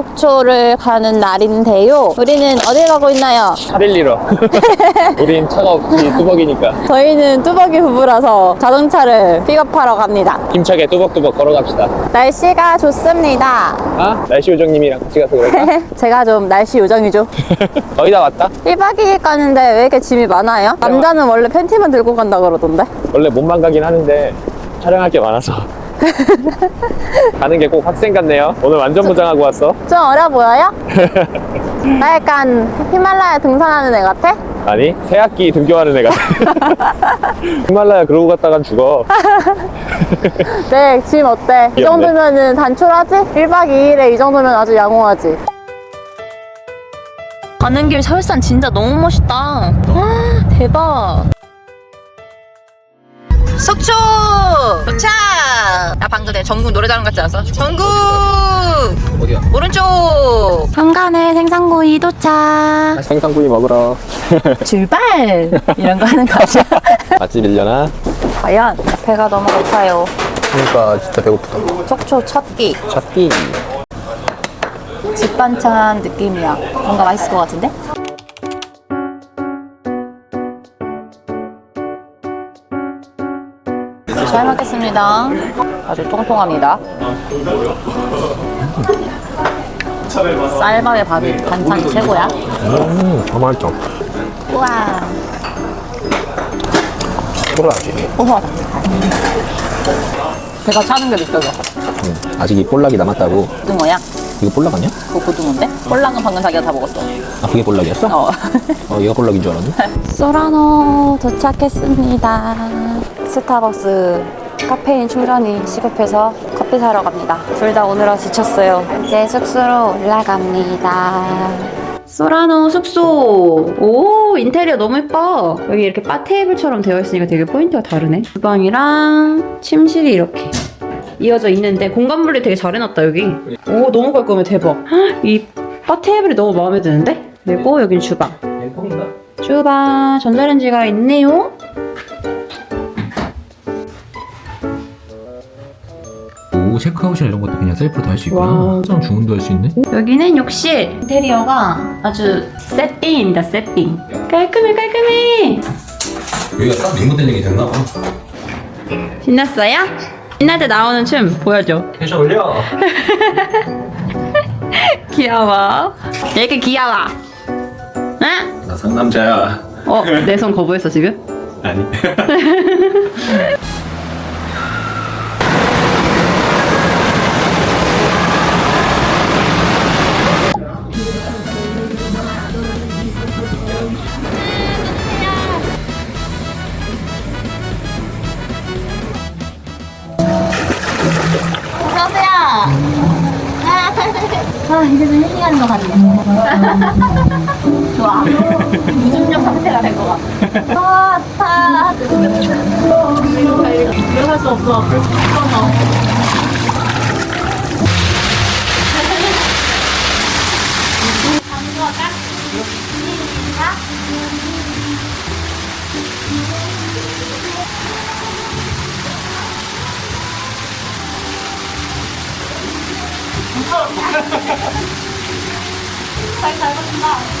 속초를 가는 날인데요. 우리는 어딜 가고 있나요? 잃어. 우린 차가 없지 뚜벅이니까 저희는 뚜벅이 부부라서 자동차를 픽업하러 갑니다. 힘차게 뚜벅뚜벅 걸어갑시다. 날씨가 좋습니다. 아? 날씨 요정님이랑 같이 가서 그럴까? 제가 좀 날씨 요정이죠. 거의 다 왔다. 1박 2일 가는데 왜 이렇게 짐이 많아요? 남자는 원래 팬티만 들고 간다 그러던데. 원래 몸만 가긴 하는데 촬영할 게 많아서 가는 게 꼭 학생 같네요. 오늘 완전 무장하고 왔어. 좀 어려 보여요? 나 약간 히말라야 등산하는 애 같아? 아니 새학기 등교하는 애가 히말라야 그러고 갔다간 죽어. 네, 짐 어때? 이 귀엽네. 정도면은 단촐하지? 1박 2일에 이 정도면 아주 양호하지. 가는 길 설산 진짜 너무 멋있다. 와, 대박. 속초! 도착! 나 방금 내 전국 노래 자랑 같지 않았어? 전국! 어디야? 오른쪽! 현관에 생선구이 도착! 생선구이 먹으러. 출발! 이런 거 하는 거 아니야? 맛집 일려나? 과연 배가 너무 고파요. 그러니까 진짜 배고프다. 속초 첫 끼. 첫끼. 집 반찬 느낌이야. 뭔가 맛있을 것 같은데? 잘 먹겠습니다. 아주 통통합니다. 쌀밥에 밥이 반찬이 최고야. 음, 더 맛있어. 우와. 꼴라지. 우와. 배가 차는 게 느껴져. 아직 이 볼락이 남았다고. 고등어야? 이거 볼락 아니야? 그거 고등어인데? 꼴랑은 방금 자기가 다 먹었어. 아 그게 볼락이었어? 어. 어 얘가 볼락인 줄 알았네. 소라노 도착했습니다. 스타벅스 카페인 충전이 시급해서 커피 사러 갑니다. 둘 다 오느라 지쳤어요. 이제 숙소로 올라갑니다. 소라노 숙소. 오, 인테리어 너무 예뻐. 여기 이렇게 바 테이블처럼 되어 있으니까 되게 포인트가 다르네. 주방이랑 침실이 이렇게 이어져 있는데 공간 분리 되게 잘 해놨다, 여기. 오, 너무 깔끔해, 대박. 헉, 이바 테이블이 너무 마음에 드는데? 그리고 여긴 주방. 콩인가? 주방 전자레인지가 있네요. 체크아웃이나 이런 것도 그냥 셀프로 다 할수 와우. 있구나 항상 주문도 할 수 있네 여기는 욕실. 인테리어가 아주 세팅입니다. 세팅. 깔끔해 깔끔해. 여기가 딱 리모델링이 링이 됐나 봐 신났어요? 신날 때 나오는 춤 보여줘. 텐션 올려 귀여워. 왜 이렇게 귀여워? 응? 나 상남자야 어, 내 손 거부했어 지금? 아니 것 같네. 좋아. 무중력 상태가 된 것 같아. 아, 아. 들어갈 수 없어. 무서워.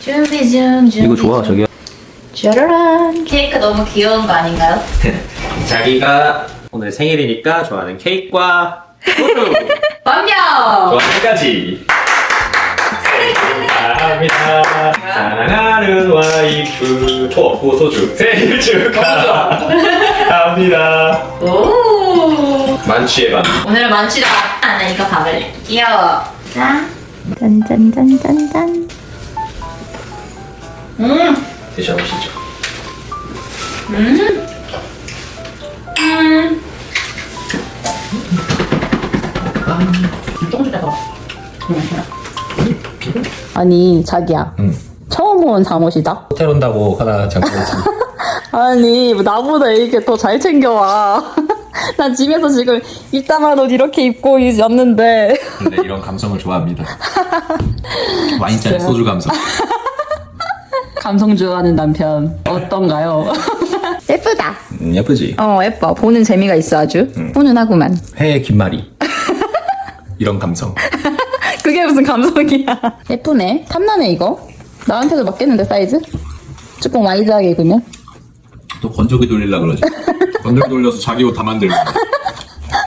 준비 중 준비 이거 좋아 저기 짜라란. 케이크 너무 귀여운 거 아닌가요? 자기가 오늘 생일이니까 좋아하는 케이크와 완벽! 좋아하는 까지. 축하합니다. 사랑하는 와이프. 초코 소주. 생일 축하합니다. 오. 만취의 밤. 오늘은 만취다. 안 하니까 밥을 귀여워 자 짠짠짠짠짠. 음 드셔보시죠 음. 음. 조금씩 더. 아니 자기야. 응. 처음 모은 잠옷이다. 호텔 온다고 하나 잠깐. 아니 뭐 나보다 이게 더 잘 챙겨와. 난 집에서 지금 이따만 옷 이렇게 입고 있었는데 근데 이런 감성을 좋아합니다. 와인잔 소주 감성. 감성 좋아하는 남편 어떤가요? 예쁘다. 음, 예쁘지? 어 예뻐. 보는 재미가 있어 아주. 훈훈하구만. 회 김말이. 이런 감성. 그게 무슨 감성이야? 예쁘네. 탐나네 이거. 나한테도 맞겠는데 사이즈? 조금 와이드하게 입으면? 또 건조기 돌리려 그러지. 건조기 돌려서 자기 옷 다 만들고.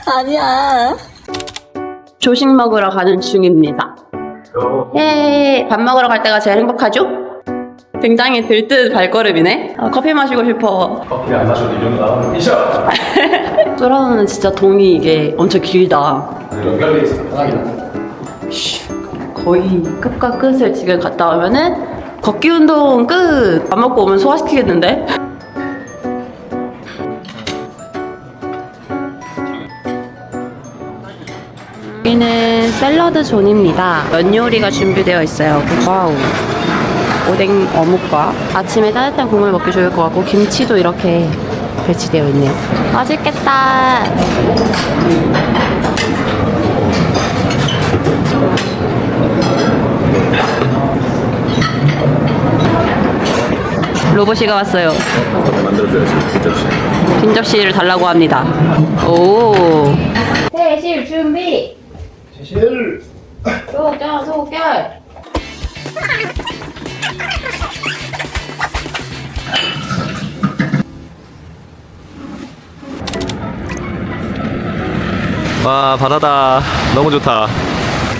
아니야. 조식 먹으러 가는 중입니다. 예, 밥 먹으러 갈 때가 제일 행복하죠? 굉장히 들뜬 발걸음이네. 아, 커피 마시고 싶어. 커피 안 마셔도 이 정도 나오는 미션! 쫄아오는 진짜 동이 이게 엄청 길다. 연결돼 있어서 편하긴 하다. 거의 끝과 끝을 지금 갔다 오면은 걷기 운동 끝. 밥 먹고 오면 소화시키겠는데? 여기는 샐러드 존입니다. 면 요리가 준비되어 있어요. 와우. 오뎅 어묵과 아침에 따뜻한 국물 먹기 좋을 것 같고 김치도 이렇게 배치되어 있네요. 맛있겠다. 로봇이가 왔어요. 만들어줘야지. 그죠? 빈 접시를 달라고 합니다. 오. 대실 준비. 제실! 소정 소결. 와, 바다다. 너무 좋다.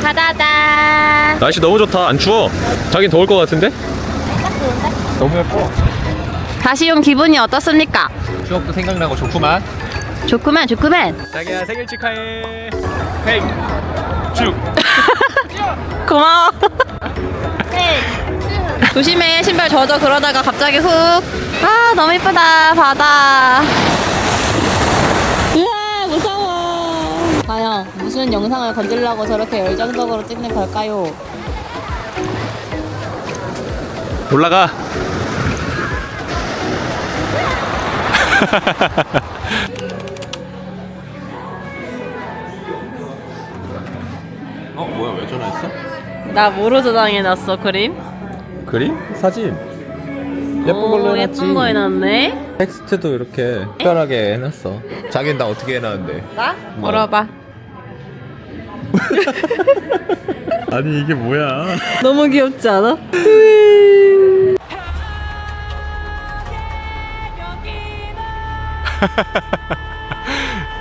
바다다. 날씨 너무 좋다. 안 추워. 자긴 더울 것 같은데? 너무 예뻐. 다시 온 기분이 어떻습니까? 추억도 생각나고 좋구만. 좋구만, 좋구만. 자기야 생일 축하해. 생. 축. 고마워. 조심해, 신발 젖어 그러다가 갑자기 훅. 아, 너무 이쁘다, 바다. 으아, 무서워. 과연 무슨 영상을 건들려고 저렇게 열정적으로 찍는 걸까요? 올라가. 어 뭐야 왜 전화했어? 나 뭐로 저장해놨어, 그림? 그림? 사진? 예쁜 오, 걸로 해놨지 예쁜 거 해놨네. 텍스트도 이렇게 특별하게 해놨어 자기는 나 어떻게 해놨는데 나? 물어봐. 아니 이게 뭐야 너무 귀엽지 않아?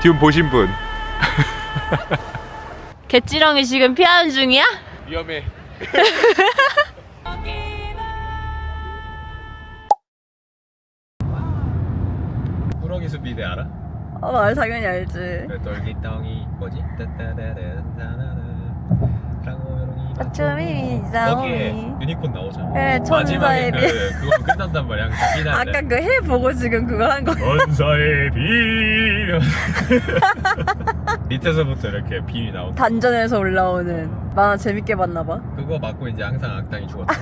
지금 보신 분. 개찌렁이 지금 피하는 중이야? 위험해. 수비대 알아? 어, 말 당연히 알지. 그 떨기덩이 뭐지? 따따라란타나나 랑오메롱이 어쩌미 거기에 유니콘 나오잖아. 네, 마지막에 천사의 그 그거 끝난단 말이야. 항상 피날 때. 그해 보고 지금 그거 한 거. 전사의 비 밑에서부터 이렇게 비이 나오고 단전에서 올라오는 만화 재밌게 봤나 봐. 그거 맞고 이제 항상 악당이 죽었다.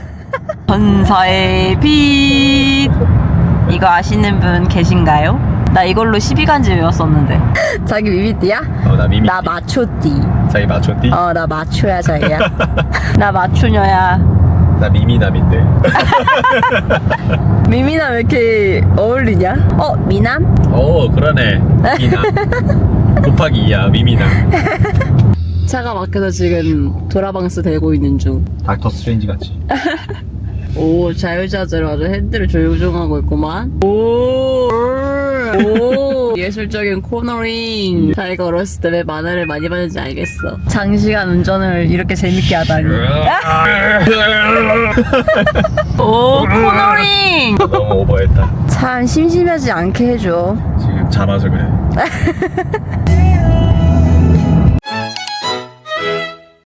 전사의 빛. 이거 아시는 분 계신가요? 나 이걸로 12간지 외웠었는데. 자기 미미띠야? 어 나 미미. 나 마초띠. 자기 맞췄디? 어, 나 마초야, 자기야. 나 마초녀야. 나 미미남인데. 미미나 왜 이렇게 어울리냐? 어, 미남? 오 그러네. 미남. 곱하기 2야 미미남. 차가 막혀서 지금 도라방스 대고 있는 중. 닥터 스트레인지 같이. 오 자유자재로 아주 핸들을 조종하고 있구만 오, 오 예술적인 코너링 자기가 어렸을 때 왜 만화를 많이 봤는지 알겠어 장시간 운전을 이렇게 재밌게 하다니 오 코너링 너무 오버했다. 참 심심하지 않게 해줘 지금 잡아서 그래.